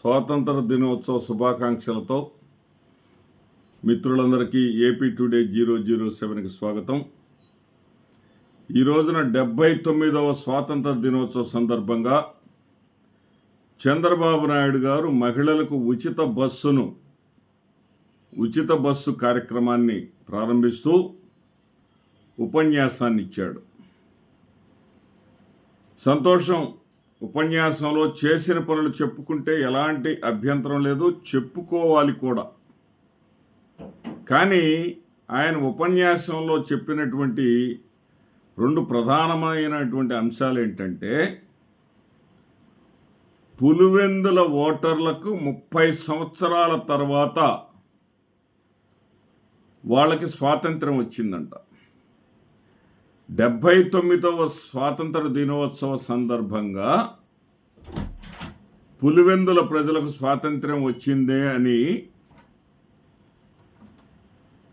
స్వాతంత్ర దినోత్సవ శుభాకాంక్షలతో మిత్రులందరికీ ఏపీ టుడే జీరో జీరో సెవెన్కి స్వాగతం. ఈ రోజున డెబ్బై తొమ్మిదవ స్వాతంత్ర దినోత్సవ సందర్భంగా చంద్రబాబు నాయుడు గారు మహిళలకు ఉచిత బస్సును ఉచిత బస్సు కార్యక్రమాన్ని ప్రారంభిస్తూ ఉపన్యాసాన్ని ఇచ్చాడు సంతోషం ఉపన్యాసంలో చేసిన పనులు చెప్పుకుంటే ఎలాంటి అభ్యంతరం లేదు. చెప్పుకోవాలి కూడా. కానీ ఆయన ఉపన్యాసంలో చెప్పినటువంటి రెండు ప్రధానమైనటువంటి అంశాలు ఏంటంటే పులివెందుల ఓటర్లకు ముప్పై సంవత్సరాల తర్వాత వాళ్ళకి స్వాతంత్రం వచ్చిందంట. డెబ్భై తొమ్మిదవ స్వాతంత్ర దినోత్సవ సందర్భంగా పులివెందుల ప్రజలకు స్వాతంత్ర్యం వచ్చిందే అని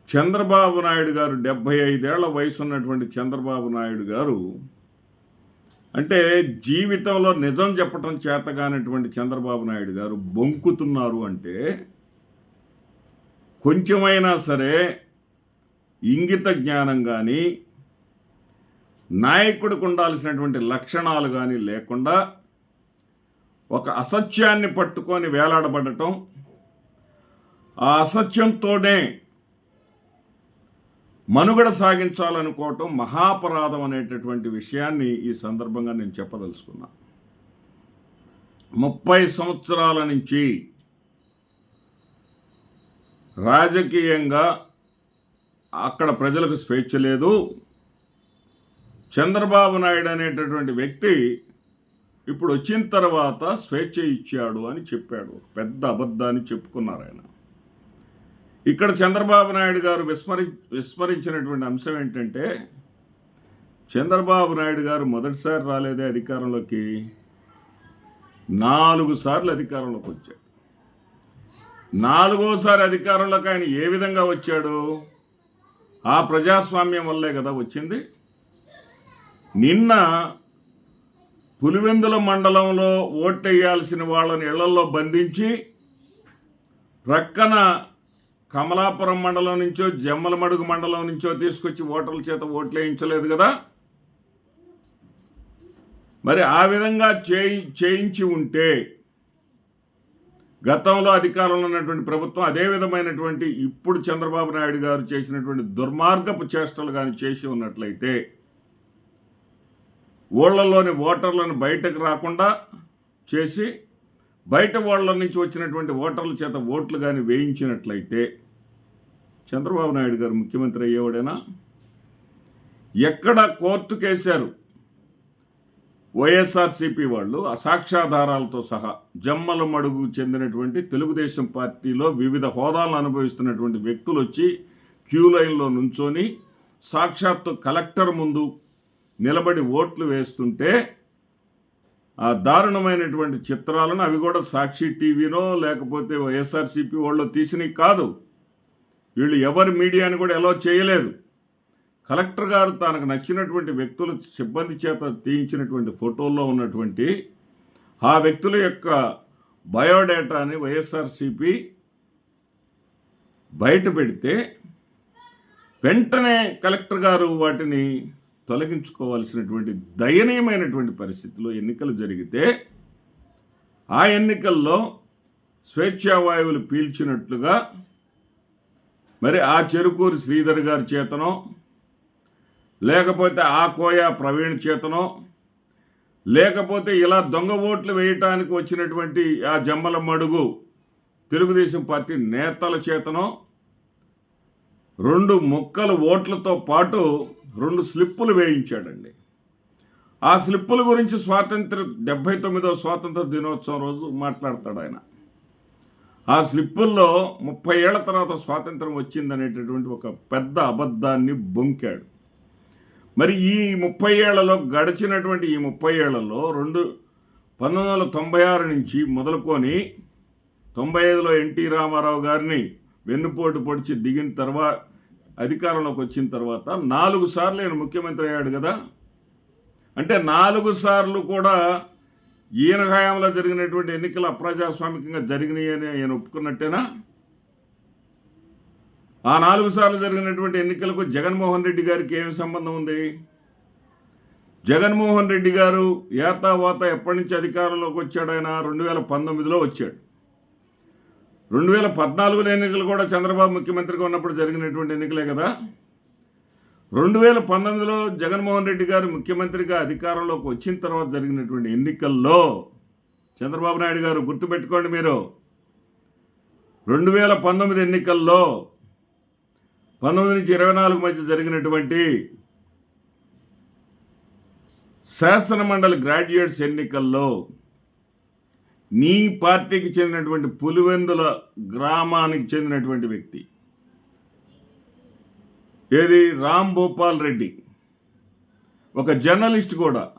చంద్రబాబు నాయుడు గారు డెబ్భై ఐదేళ్ళ వయసు ఉన్నటువంటి చంద్రబాబు నాయుడు గారు అంటే జీవితంలో నిజం చెప్పటం చేతగానటువంటి చంద్రబాబు నాయుడు గారు బొంకుతున్నారు అంటే కొంచెమైనా సరే ఇంగిత జ్ఞానం కానీ నాయకుడికి ఉండాల్సినటువంటి లక్షణాలు కానీ లేకుండా ఒక అసత్యాన్ని పట్టుకొని వేలాడబడటం ఆ అసత్యంతోనే మనుగడ సాగించాలనుకోవటం మహాపరాధం అనేటటువంటి విషయాన్ని ఈ సందర్భంగా నేను చెప్పదలుచుకున్నా. ముప్పై సంవత్సరాల నుంచి రాజకీయంగా అక్కడ ప్రజలకు స్వేచ్ఛ లేదు. చంద్రబాబు నాయుడు అనేటటువంటి వ్యక్తి ఇప్పుడు వచ్చిన తర్వాత స్వేచ్ఛ ఇచ్చాడు అని చెప్పాడు. పెద్ద అబద్ధాన్ని చెప్పుకున్నారు ఆయన. ఇక్కడ చంద్రబాబు నాయుడు గారు విస్మరి విస్మరించినటువంటి అంశం ఏంటంటే చంద్రబాబు నాయుడు గారు మొదటిసారి రాలేదే అధికారంలోకి నాలుగు సార్లు అధికారంలోకి వచ్చాడు. నాలుగోసారి అధికారంలోకి ఆయన ఏ విధంగా వచ్చాడు? ఆ ప్రజాస్వామ్యం వల్లే కదా వచ్చింది. నిన్న పులివెందుల మండలంలో ఓటేయాల్సిన వాళ్ళని ఇళ్ళలో బంధించి ప్రక్కన కమలాపురం మండలం నుంచో జమ్మలమడుగు మండలం నుంచో తీసుకొచ్చి ఓటర్ల చేత ఓట్లు వేయించలేదు కదా. మరి ఆ విధంగా చేయి చేయించి ఉంటే గతంలో అధికారంలో ఉన్నటువంటి ప్రభుత్వం అదే విధమైనటువంటి ఇప్పుడు చంద్రబాబు నాయుడు గారు చేసినటువంటి దుర్మార్గపు చేష్టలు కానీ చేసి ఉన్నట్లయితే ఊళ్ళలోని ఓటర్లను బయటకు రాకుండా చేసి బయట ఓళ్ళ నుంచి వచ్చినటువంటి ఓటర్ల చేత ఓట్లు కానీ వేయించినట్లయితే చంద్రబాబు నాయుడు గారు ముఖ్యమంత్రి అయ్యేవాడైనా? ఎక్కడ కోర్టు కేసారు? వైఎస్ఆర్సీపీ వాళ్ళు ఆ సాక్ష్యాధారాలతో సహా జమ్మల మడుగు చెందినటువంటి తెలుగుదేశం పార్టీలో వివిధ హోదాలను అనుభవిస్తున్నటువంటి వ్యక్తులు వచ్చి క్యూ లైన్లో నుంచొని సాక్షాత్తు కలెక్టర్ ముందు నిలబడి ఓట్లు వేస్తుంటే ఆ దారుణమైనటువంటి చిత్రాలను అవి కూడా సాక్షి టీవీనో లేకపోతే వైఎస్ఆర్సీపీ వాళ్ళు తీసినవి కాదు. వీళ్ళు ఎవరి మీడియాని కూడా ఎలా చేయలేదు. కలెక్టర్ గారు తనకు నచ్చినటువంటి వ్యక్తుల సిబ్బంది చేత తీయించినటువంటి ఫోటోల్లో ఉన్నటువంటి ఆ వ్యక్తుల యొక్క బయోడేటాని వైఎస్ఆర్సీపీ బయట పెడితే వెంటనే కలెక్టర్ గారు వాటిని తొలగించుకోవాల్సినటువంటి దయనీయమైనటువంటి పరిస్థితిలో ఎన్నికలు జరిగితే ఆ ఎన్నికల్లో స్వేచ్ఛావాయువులు పీల్చినట్లుగా మరి ఆ చెరుకూరి శ్రీధర్ గారి చేతనో లేకపోతే ఆ కోయ ప్రవీణ్ చేతనో లేకపోతే ఇలా దొంగ ఓట్లు వేయటానికి వచ్చినటువంటి ఆ జమ్మల మడుగు తెలుగుదేశం పార్టీ నేతల చేతనో రెండు ముక్కల ఓట్లతో పాటు రెండు స్లిప్పులు వేయించాడండి. ఆ స్లిప్పుల గురించి స్వాతంత్ర డెబ్భై తొమ్మిదవ స్వాతంత్ర దినోత్సవం రోజు మాట్లాడతాడు ఆయన. ఆ స్లిప్పుల్లో ముప్పై ఏళ్ళ తర్వాత స్వాతంత్రం వచ్చిందనేటటువంటి ఒక పెద్ద అబద్ధాన్ని బొంకాడు. మరి ఈ ముప్పై ఏళ్ళలో గడిచినటువంటి ఈ ముప్పై ఏళ్ళలో రెండు పంతొమ్మిది వందల తొంభై ఆరు నుంచి మొదలుకొని తొంభై ఐదులో ఎన్టీ రామారావు గారిని వెన్నుపోటు పొడిచి దిగిన తర్వాత అధికారంలోకి వచ్చిన తర్వాత నాలుగు సార్లు ఈయన ముఖ్యమంత్రి అయ్యాడు కదా. అంటే నాలుగు సార్లు కూడా ఈయన హయాంలో జరిగినటువంటి ఎన్నికలు అప్రజాస్వామికంగా జరిగినాయి అని ఆయన ఒప్పుకున్నట్టేనా? ఆ నాలుగు సార్లు జరిగినటువంటి ఎన్నికలకు జగన్మోహన్ రెడ్డి గారికి ఏమి సంబంధం ఉంది? జగన్మోహన్ రెడ్డి గారు ఏతావాత ఎప్పటి నుంచి అధికారంలోకి వచ్చాడు ఆయన? రెండు వేల పంతొమ్మిదిలో వచ్చాడు. రెండు వేల పద్నాలుగులో ఎన్నికలు కూడా చంద్రబాబు ముఖ్యమంత్రిగా ఉన్నప్పుడు జరిగినటువంటి ఎన్నికలే కదా. రెండు వేల పంతొమ్మిదిలో జగన్మోహన్ రెడ్డి గారు ముఖ్యమంత్రిగా అధికారంలోకి వచ్చిన తర్వాత జరిగినటువంటి ఎన్నికల్లో చంద్రబాబు నాయుడు గారు గుర్తుపెట్టుకోండి మీరు. రెండు వేల పంతొమ్మిది ఎన్నికల్లో పంతొమ్మిది నుంచి ఇరవై నాలుగు మధ్య జరిగినటువంటి శాసన మండలి గ్రాడ్యుయేట్స్ ఎన్నికల్లో నీ పార్టీకి చెందినటువంటి పులివెందుల గ్రామానికి చెందినటువంటి వ్యక్తి. ఏది? రామ్ భూపాల్ రెడ్డి. ఒక జర్నలిస్ట్ కూడా.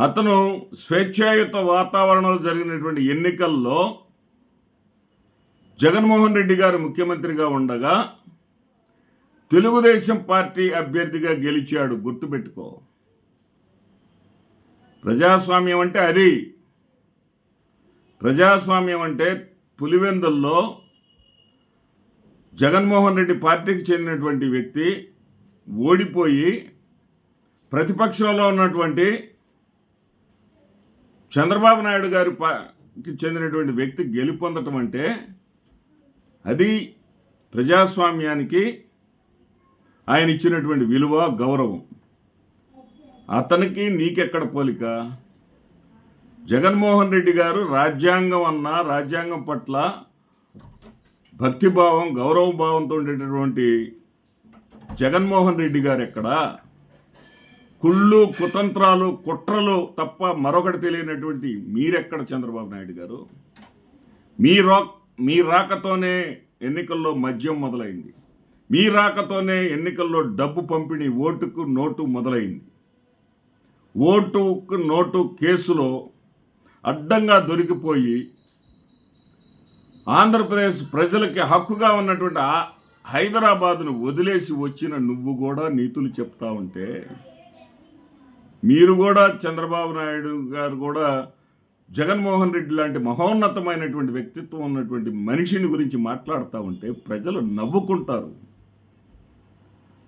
అతను స్వేచ్ఛాయుత వాతావరణంలో జరిగినటువంటి ఎన్నికల్లో జగన్మోహన్ రెడ్డి గారు ముఖ్యమంత్రిగా ఉండగా తెలుగుదేశం పార్టీ అభ్యర్థిగా గెలిచాడు. గుర్తుపెట్టుకో. ప్రజాస్వామ్యం అంటే అది. ప్రజాస్వామ్యం అంటే పులివెందుల్లో జగన్మోహన్ రెడ్డి పార్టీకి చెందినటువంటి వ్యక్తి ఓడిపోయి ప్రతిపక్షంలో ఉన్నటువంటి చంద్రబాబు నాయుడు గారి పాకి చెందినటువంటి వ్యక్తి గెలుపొందటం అంటే అది ప్రజాస్వామ్యానికి ఆయన ఇచ్చినటువంటి విలువ గౌరవం. అతనికి నీకెక్కడ పోలిక? జగన్మోహన్ రెడ్డి గారు రాజ్యాంగం అన్న రాజ్యాంగం పట్ల భక్తిభావం గౌరవభావంతో ఉండేటటువంటి జగన్మోహన్ రెడ్డి గారు ఎక్కడ? కుళ్ళు కుతంత్రాలు కుట్రలు తప్ప మరొకటి తెలియనటువంటి మీరెక్కడ చంద్రబాబు నాయుడు గారు? మీ రా మీ రాకతోనే ఎన్నికల్లో మద్యం మొదలైంది. మీ రాకతోనే ఎన్నికల్లో డబ్బు పంపిణీ ఓటుకు నోటు మొదలైంది. ఓటుకు నోటు కేసులో అడ్డంగా దొరికిపోయి ఆంధ్రప్రదేశ్ ప్రజలకి హక్కుగా ఉన్నటువంటి హైదరాబాదును వదిలేసి వచ్చిన నువ్వు కూడా నీతులు చెప్తా ఉంటే మీరు కూడా చంద్రబాబు నాయుడు గారు కూడా జగన్మోహన్ రెడ్డి లాంటి మహోన్నతమైనటువంటి వ్యక్తిత్వం ఉన్నటువంటి మనిషిని గురించి మాట్లాడుతూ ఉంటే ప్రజలు నవ్వుకుంటారు.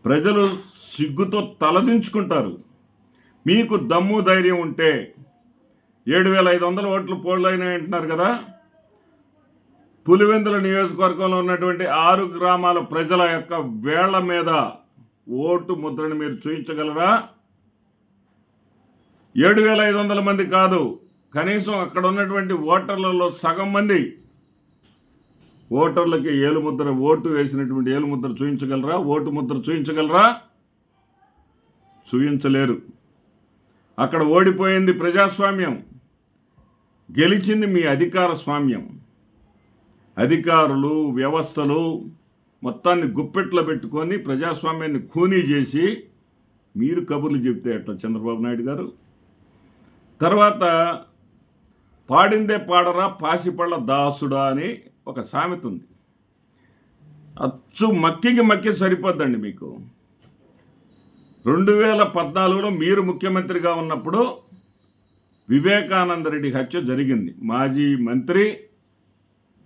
ప్రజలు సిగ్గుతో తలదించుకుంటారు. మీకు దమ్ము ధైర్యం ఉంటే ఏడు వేల ఐదు వందల ఓట్లు పోలైనాయి అంటున్నారు కదా. పులివెందుల నియోజకవర్గంలో ఉన్నటువంటి ఆరు గ్రామాల ప్రజల యొక్క వేళ్ళ మీద ఓటు ముద్రను మీరు చూపించగలరా ఏడు వేల ఐదు వందల మంది కాదు కనీసం అక్కడ ఉన్నటువంటి ఓటర్లలో సగం మంది ఓటర్లకి ఏలుముద్ర ఓటు వేసినటువంటి ఏలుముద్ర చూపించగలరా ఓటు ముద్ర చూపించగలరా చూపించలేరు అక్కడ ఓడిపోయింది ప్రజాస్వామ్యం. గెలిచింది మీ అధికార స్వామ్యం. అధికారులు వ్యవస్థలు మొత్తాన్ని గుప్పెట్లో పెట్టుకొని ప్రజాస్వామ్యాన్ని ఖూనీ చేసి మీరు కబుర్లు చెప్తే ఎట్లా చంద్రబాబు నాయుడు గారు? తర్వాత పాడిందే పాడరా పాసిపళ్ళ దాసుడా అని ఒక సామెత ఉంది. అచ్చు మక్కికి మక్కి సరిపోద్దండి మీకు. రెండు వేల పద్నాలుగులో మీరు ముఖ్యమంత్రిగా ఉన్నప్పుడు వివేకానంద రెడ్డి హత్య జరిగింది. మాజీ మంత్రి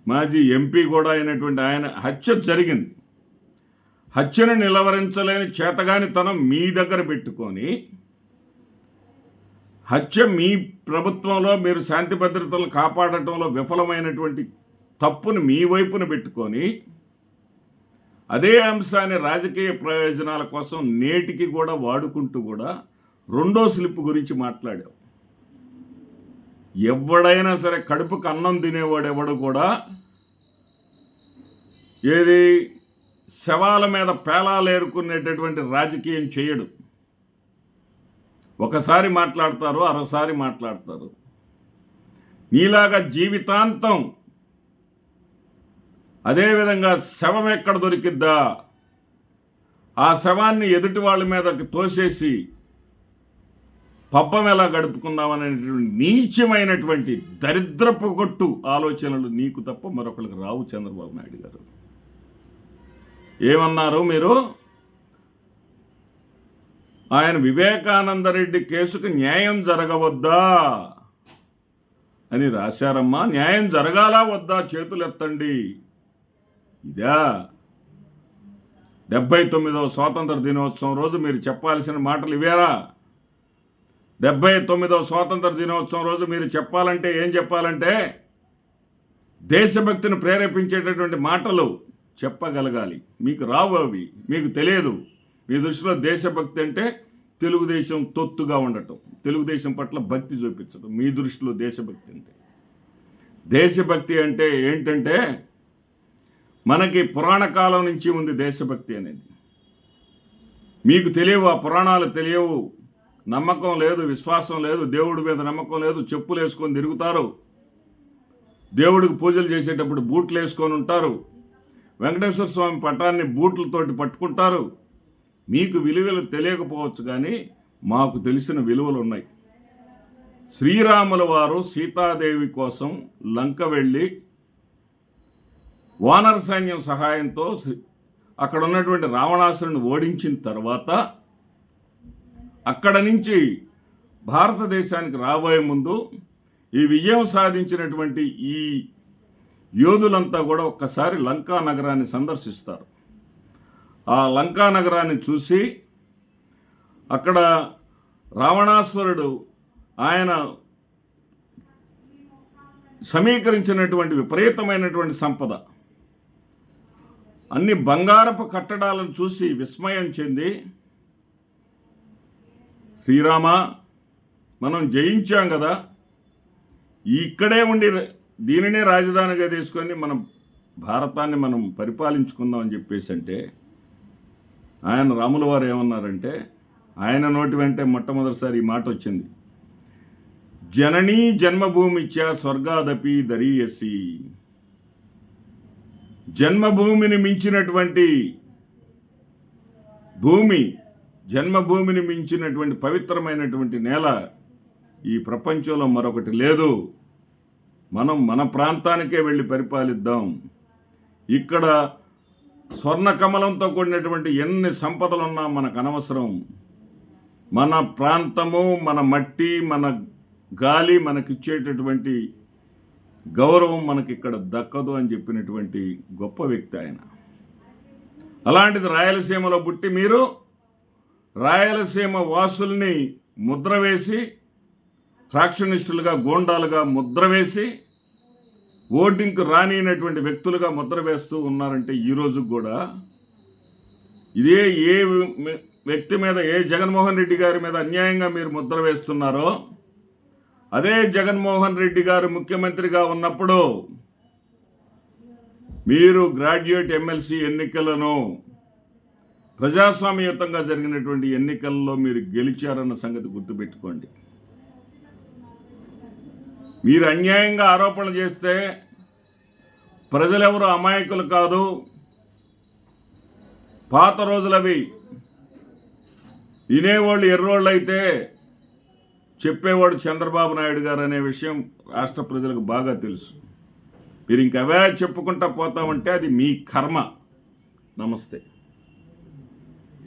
మాజీ ఎంపీ కూడా అయినటువంటి ఆయన హత్య జరిగింది. హత్యను నిలవరించలేని చేతగానితనం మీ దగ్గర పెట్టుకొని హత్య మీ ప్రభుత్వంలో మీరు శాంతి భద్రతలు కాపాడటంలో విఫలమైనటువంటి తప్పును మీ వైపున పెట్టుకొని అదే అంశాన్ని రాజకీయ ప్రయోజనాల కోసం నేటికి కూడా వాడుకుంటూ కూడా రెండో స్లిప్ గురించి మాట్లాడాం ఎవడైనా సరే కడుపుకు అన్నం తినేవాడు ఎవడు కూడా? ఏది? శవాల మీద పేలాలు ఏరుకునేటటువంటి రాజకీయం చేయడు. ఒకసారి మాట్లాడతారు అరసారి మాట్లాడతారు. నీలాగా జీవితాంతం అదేవిధంగా శవం ఎక్కడ దొరికిద్దా? ఆ శవాన్ని ఎదుటి వాళ్ళ మీదకి తోసేసి పబ్బం ఎలా గడుపుకుందామనేటువంటి నీచమైనటువంటి దరిద్రపు కొట్టు ఆలోచనలు నీకు తప్ప మరొకరికి రావు చంద్రబాబు నాయుడు గారు. ఏమన్నారు మీరు? ఆయన వివేకానంద రెడ్డి కేసుకు న్యాయం జరగవద్దా అని రాశారమ్మా. న్యాయం జరగాలా వద్దా? చేతులెత్తండి ఇదా డెబ్బై తొమ్మిదవ స్వాతంత్ర దినోత్సవం రోజు మీరు చెప్పాల్సిన మాటలు ఇవేరా? డెబ్బై తొమ్మిదవ స్వాతంత్ర దినోత్సవం రోజు మీరు చెప్పాలంటే ఏం చెప్పాలంటే దేశభక్తిని ప్రేరేపించేటటువంటి మాటలు చెప్పగలగాలి. మీకు రావు అవి మీకు తెలియదు. మీ దృష్టిలో దేశభక్తి అంటే తెలుగుదేశం తొత్తుగా ఉండటం. తెలుగుదేశం పట్ల భక్తి చూపించడం మీ దృష్టిలో దేశభక్తి అంటే. దేశభక్తి అంటే ఏంటంటే మనకి పురాణ కాలం నుంచి ఉంది దేశభక్తి అనేది. మీకు తెలియవు ఆ పురాణాలు తెలియవు. నమ్మకం లేదు విశ్వాసం లేదు దేవుడి మీద నమ్మకం లేదు చెప్పులు వేసుకొని తిరుగుతారు. దేవుడికి పూజలు చేసేటప్పుడు బూట్లు వేసుకొని ఉంటారు. వెంకటేశ్వర స్వామి పటాన్ని బూట్లతోటి పట్టుకుంటారు. మీకు విలువలు తెలియకపోవచ్చు కానీ మాకు తెలిసిన విలువలు ఉన్నాయి. శ్రీరాముల వారు సీతాదేవి కోసం లంక వెళ్ళి వానర సైన్యం సహాయంతో అక్కడ ఉన్నటువంటి రావణాసురుని ఓడించిన తర్వాత అక్కడ నుంచి భారతదేశానికి రాబోయే ముందు ఈ విజయం సాధించినటువంటి ఈ యోధులంతా కూడా ఒక్కసారి లంకా నగరాన్ని సందర్శిస్తారు. ఆ లంకా నగరాన్ని చూసి అక్కడ రావణాసురుడు ఆయన సమీకరించినటువంటి విపరీతమైనటువంటి సంపద. అన్ని బంగారపు కట్టడాలను చూసి విస్మయం చెంది శ్రీరామ మనం జయించాం కదా. ఇక్కడే ఉండి దీనినే రాజధానిగా తీసుకొని మనం భారతాన్ని మనం పరిపాలించుకుందాం అని చెప్పేసి అంటే ఆయన రాముల వారు ఏమన్నారంటే ఆయన నోటి వెంటే మొట్టమొదటిసారి ఈ మాట వచ్చింది. జననీ జన్మభూమిచ్చ స్వర్గాదపి దరీయసి. జన్మభూమిని మించినటువంటి భూమి జన్మభూమిని మించినటువంటి పవిత్రమైనటువంటి నేల ఈ ప్రపంచంలో మరొకటి లేదు. మనం మన ప్రాంతానికే వెళ్ళి పరిపాలిద్దాం. ఇక్కడ స్వర్ణ కమలంతో కూడినటువంటి ఎన్ని సంపదలున్నా మనకు అనవసరం. మన ప్రాంతము మన మట్టి మన గాలి మనకిచ్చేటటువంటి గౌరవం మనకి ఇక్కడ దక్కదు అని చెప్పినటువంటి గొప్ప వ్యక్తి ఆయన. అలాంటిది రాయలసీమలో పుట్టి మీరు రాయలసీమ వాసుల్ని ముద్ర వేసి ఫ్రాక్షనిస్టులుగా గోండాలుగా ముద్ర వేసి ఓటింగ్కు రానినటువంటి వ్యక్తులుగా ముద్ర వేస్తూ ఉన్నారంటే ఈ కూడా ఇదే ఏ వ్యక్తి మీద ఏ జగన్మోహన్ రెడ్డి గారి మీద అన్యాయంగా మీరు ముద్ర వేస్తున్నారో అదే జగన్మోహన్ రెడ్డి గారు ముఖ్యమంత్రిగా ఉన్నప్పుడు మీరు గ్రాడ్యుయేట్ ఎమ్మెల్సీ ఎన్నికలను ప్రజాస్వామ్యయుతంగా జరిగినటువంటి ఎన్నికల్లో మీరు గెలిచారన్న సంగతి గుర్తుపెట్టుకోండి. మీరు అన్యాయంగా ఆరోపణలు చేస్తే ప్రజలెవరు అమాయకులు కాదు. పాత రోజులవి వినేవాళ్ళు ఎర్రోళ్ళు అయితే చెప్పేవాడు చంద్రబాబు నాయుడు గారు అనే విషయం రాష్ట్ర ప్రజలకు బాగా తెలుసు. మీరు ఇంకవే చెప్పుకుంటా పోతామంటే అది మీ కర్మ. నమస్తే.